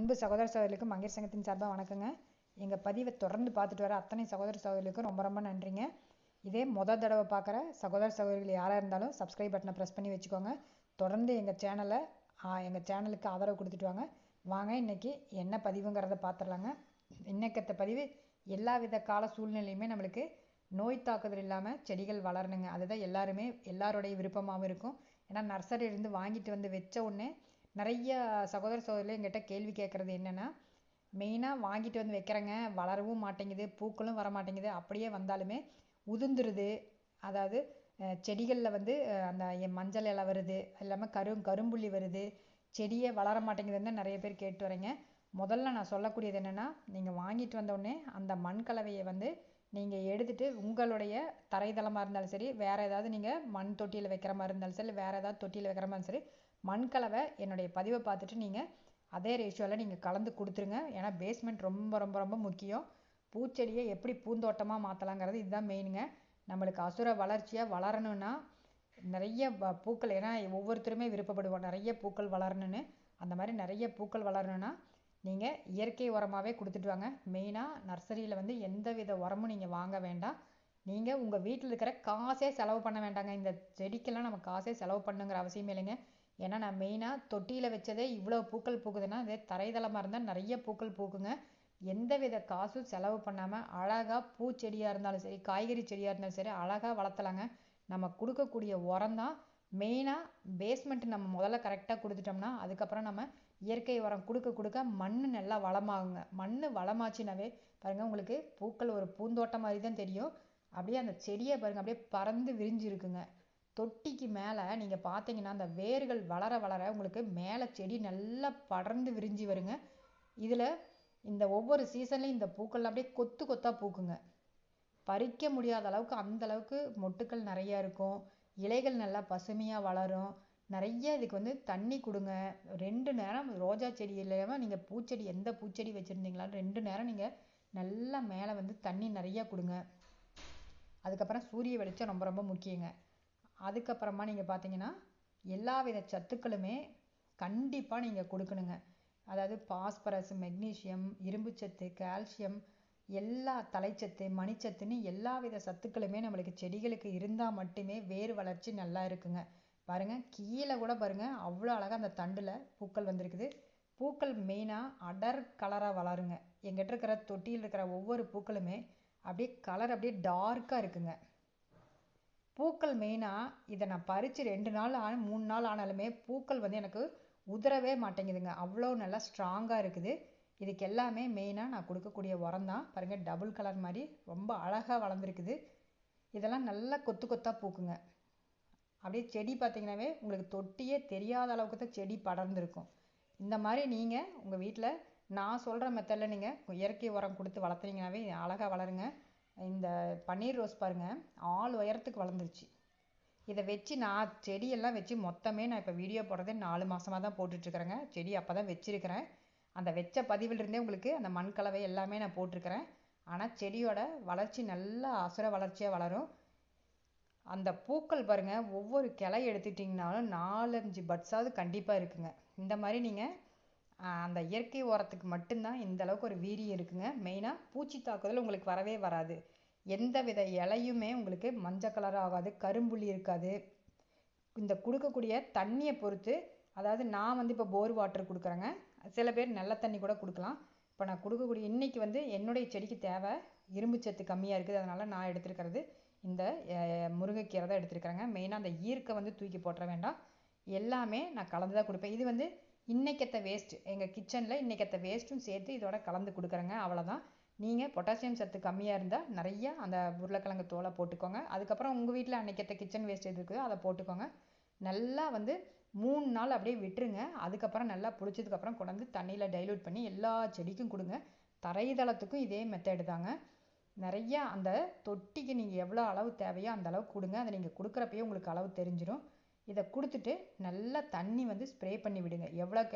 அன்பு சகோதர சகோதரிகளுக்கும் மங்கையர் சங்கத்தின் சார்பாக வணக்கங்க. எங்கள் பதிவை தொடர்ந்து பார்த்துட்டு வர அத்தனை சகோதர சகோதரிகளுக்கும் ரொம்ப ரொம்ப நன்றிங்க. இதே மொதல் தடவை பார்க்குற சகோதர சகோதரிகள் யாராக இருந்தாலும் சப்ஸ்கிரைப் பட்டனை ப்ரெஸ் பண்ணி வச்சுக்கோங்க. தொடர்ந்து எங்கள் சேனலை எங்கள் சேனலுக்கு ஆதரவு கொடுத்துட்டு வாங்க. வாங்க இன்றைக்கி என்ன பதிவுங்கிறத பார்த்துடலாங்க. இன்னைக்கத்த பதிவு எல்லா வித கால சூழ்நிலையுமே நம்மளுக்கு நோய் தாக்குதல் இல்லாமல் செடிகள் வளரணுங்க. அதுதான் எல்லாருமே எல்லாருடைய விருப்பமாகவும் இருக்கும். ஏன்னா நர்சரியிலேருந்து வாங்கிட்டு வந்து வச்ச உடனே நிறைய சகோதர சகோதரிகள் எங்கிட்ட கேள்வி கேட்குறது என்னென்னா மெயினாக வாங்கிட்டு வந்து வைக்கிறேங்க வளரவும் மாட்டேங்குது பூக்களும் வர மாட்டேங்குது அப்படியே வந்தாலுமே உதிர்ந்துருது. அதாவது செடிகளில் வந்து அந்த மஞ்சள் இலை வருது இல்லாமல் கரு கரும்புள்ளி வருது செடியே வளர மாட்டேங்குதுன்னு நிறைய பேர் கேட்டு வரீங்க முதல்ல நான் சொல்லக்கூடியது என்னென்னா நீங்கள் வாங்கிட்டு வந்தோடனே அந்த மண் கலவையை வந்து நீங்கள் எடுத்துகிட்டு உங்களுடைய தரைதளமாக இருந்தாலும் சரி வேறு ஏதாவது நீங்கள் மண் தொட்டியில் வைக்கிற மாதிரி இருந்தாலும் சரி வேறு ஏதாவது தொட்டியில் வைக்கிற மாதிரி சரி மண் கலவை என்னுடைய பதிவை பார்த்துட்டு நீங்கள் அதே ரேஷியோவில் நீங்கள் கலந்து கொடுத்துருங்க. ஏன்னா பேஸ்மெண்ட் ரொம்ப ரொம்ப ரொம்ப முக்கியம். பூச்செடியை எப்படி பூந்தோட்டமாக மாற்றலாங்கிறது இதுதான் மெயினுங்க நம்மளுக்கு அசுர வளர்ச்சியாக வளரணும்னா நிறைய பூக்கள் ஏன்னா ஒவ்வொருத்தருமே விருப்பப்படுவோம் நிறைய பூக்கள் வளரணும்னு. அந்த மாதிரி நிறைய பூக்கள் வளரணும்னா நீங்கள் இயற்கை உரமாகவே கொடுத்துட்டு வாங்க. மெயினாக நர்சரியில் வந்து எந்த வித உரமும் நீங்கள் வாங்க வேண்டாம். நீங்கள் உங்கள் வீட்டில் இருக்கிற காசே செலவு பண்ண வேண்டாங்க. இந்த செடிக்கெல்லாம் நம்ம காசே செலவு பண்ணுங்கிற அவசியமே இல்லைங்க. ஏன்னா நான் மெயினாக தொட்டியில் வச்சதே இவ்வளோ பூக்கள் பூக்குதுன்னா அதே தரைதளமாக இருந்தால் நிறைய பூக்கள் பூக்குங்க. எந்த வித காசும் செலவு பண்ணாமல் அழகாக பூச்செடியாக இருந்தாலும் சரி காய்கறி செடியாக இருந்தாலும் சரி அழகாக வளர்த்தலாங்க. நம்ம கொடுக்கக்கூடிய உரம் தான் மெயினாக பேஸ்மெண்ட் நம்ம முதல்ல கரெக்டாக கொடுத்துட்டோம்னா அதுக்கப்புறம் நம்ம இயற்கை உரம் கொடுக்க கொடுக்க மண் நல்லா வளமாகுங்க. மண் வளமாச்சுனாவே பாருங்கள் உங்களுக்கு பூக்கள் ஒரு பூந்தோட்டம் மாதிரி தான் தெரியும். அப்படியே அந்த செடியை பாருங்கள் அப்படியே பறந்து விரிஞ்சு இருக்குங்க தொட்டிக்கு மேலே நீங்கள் பார்த்தீங்கன்னா அந்த வேர்கள் வளர வளர உங்களுக்கு மேலே செடி நல்லா படர்ந்து விரிஞ்சு வருங்க. இதில் இந்த ஒவ்வொரு சீசன்லையும் இந்த பூக்கள் அப்படியே கொத்து கொத்தாக பூக்குங்க. பறிக்க முடியாத அளவுக்கு அந்த அளவுக்கு மொட்டுக்கள் நிறைய இருக்கும். இலைகள் நல்லா பசுமையாக வளரும். நிறைய இதுக்கு வந்து தண்ணி கொடுங்க. ரெண்டு நேரம் ரோஜா செடி இல்லாமல் நீங்கள் பூச்செடி எந்த பூச்செடி வச்சுருந்தீங்களாலும் ரெண்டு நேரம் நீங்கள் நல்லா மேலே வந்து தண்ணி நிறையா கொடுங்க. அதுக்கப்புறம் சூரிய வெளிச்சம் ரொம்ப ரொம்ப முக்கியங்க. அதுக்கப்புறமா நீங்கள் பார்த்தீங்கன்னா எல்லா வித சத்துக்களுமே கண்டிப்பாக நீங்கள் கொடுக்கணுங்க. அதாவது பாஸ்பரஸ் மெக்னீஷியம் இரும்புச்சத்து கால்சியம் எல்லா தலைச்சத்து மணிச்சத்துன்னு எல்லா வித சத்துக்களுமே நம்மளுக்கு செடிகளுக்கு இருந்தால் மட்டுமே வேர் வளர்ச்சி நல்லா இருக்குங்க. பாருங்க கீழே கூட பாருங்க அவ்வளோ அழகாக அந்த தண்டில் பூக்கள் வந்திருக்குது. பூக்கள் மெயினாக அடர் கலராக வளருங்க. எங்கிட்ட இருக்கிற தொட்டியில் இருக்கிற ஒவ்வொரு பூக்களுமே அப்படியே கலர் அப்படியே டார்க்காக இருக்குங்க. பூக்கள் மெயினாக இதை நான் பறித்து ரெண்டு நாள் ஆன மூணு நாள் ஆனாலுமே பூக்கள் வந்து எனக்கு உதிரவே மாட்டேங்குதுங்க. அவ்வளோ நல்லா ஸ்ட்ராங்காக இருக்குது. இதுக்கு எல்லாமே மெயினாக நான் கொடுக்கக்கூடிய உரம் தான். பாருங்கள் டபுள் கலர் மாதிரி ரொம்ப அழகாக வளர்ந்துருக்குது. இதெல்லாம் நல்லா கொத்து கொத்தாக பூக்குங்க. அப்படியே செடி பார்த்திங்கனாவே உங்களுக்கு தொட்டியே தெரியாத அளவுக்கு தான் செடி படர்ந்துருக்கும். இந்த மாதிரி நீங்கள் உங்கள் வீட்டில் நான் சொல்கிற மெத்தடில் நீங்கள் இயற்கை உரம் கொடுத்து வளர்த்துனீங்கனாவே அழகாக வளருங்க. இந்த பன்னீர் ரோஸ் பாருங்கள் ஆள் உயரத்துக்கு வளர்ந்துருச்சு. இதை வச்சு நான் செடியெல்லாம் வச்சு மொத்தமே நான் இப்போ வீடியோ போடுறதே நாலு மாதமாக தான் போட்டுட்ருக்குறேங்க. செடி அப்போ தான் வச்சுருக்கிறேன். அந்த வச்ச பதிவிலிருந்தே உங்களுக்கு அந்த மண் கலவை எல்லாமே நான் போட்டிருக்கிறேன். ஆனால் செடியோட வளர்ச்சி நல்லா அசுர வளர்ச்சியாக வளரும். அந்த பூக்கள் பாருங்க ஒவ்வொரு கிளை எடுத்துட்டிங்கனாலும் நாலஞ்சு பட்ஸாவது கண்டிப்பாக இருக்குங்க. இந்த மாதிரி நீங்கள் அந்த இயற்கை உரத்துக்கு மட்டும்தான் இந்த அளவுக்கு ஒரு வீரியம் இருக்குங்க. மெயினாக பூச்சி தாக்குதல் உங்களுக்கு வரவே வராது. எந்த வித இலையுமே உங்களுக்கு மஞ்சள் கலர் ஆகாது கரும்புள்ளி இருக்காது. இந்த கொடுக்கக்கூடிய தண்ணியை பொறுத்து அதாவது நான் வந்து இப்போ போர் வாட்டர் கொடுக்குறேங்க. சில பேர் நல்ல தண்ணி கூட கொடுக்கலாம். இப்போ நான் கொடுக்கக்கூடிய இன்றைக்கி வந்து என்னுடைய செடிக்கு தேவை இரும்பு சத்து கம்மியாக இருக்குது. அதனால் நான் எடுத்துருக்கிறது இந்த முருங்கைக்கீரை தான் எடுத்துருக்கிறேங்க. மெயினாக அந்த ஈர்க்கை வந்து தூக்கி போட்டுற வேண்டாம். எல்லாமே நான் கலந்து தான் கொடுப்பேன். இது வந்து இன்னைக்கத்த வேஸ்ட் எங்கள் கிச்சனில் இன்னைக்கத்த வேஸ்ட்டும் சேர்த்து இதோட கலந்து கொடுக்குறேங்க. அவ்வளோதான் நீங்கள் பொட்டாசியம் சத்து கம்மியாக இருந்தால் நிறையா அந்த உருளைக்கிழங்கு தோலை போட்டுக்கோங்க. அதுக்கப்புறம் உங்கள் வீட்டில் அன்னைக்கத்த கிச்சன் வேஸ்ட் எது இருக்குதோ அதை போட்டுக்கோங்க. நல்லா வந்து மூணு நாள் அப்படியே விட்டுருங்க. அதுக்கப்புறம் நல்லா புளிச்சதுக்கப்புறம் கொண்டாந்து தண்ணியில் டைல்யூட் பண்ணி எல்லா செடிக்கும் கொடுங்க. தரைதளத்துக்கும் இதே மெத்தேடு தாங்க. நிறைய அந்த தொட்டிக்கு நீங்கள் எவ்வளோ அளவு தேவையோ அந்த அளவு கொடுங்க. அதை நீங்கள் கொடுக்குறப்பயே உங்களுக்கு அளவு தெரிஞ்சிடும் இதை கொடுத்துட்டு நல்லா தண்ணி வந்து ஸ்ப்ரே பண்ணி விடுங்க. எவ்வளோக்கு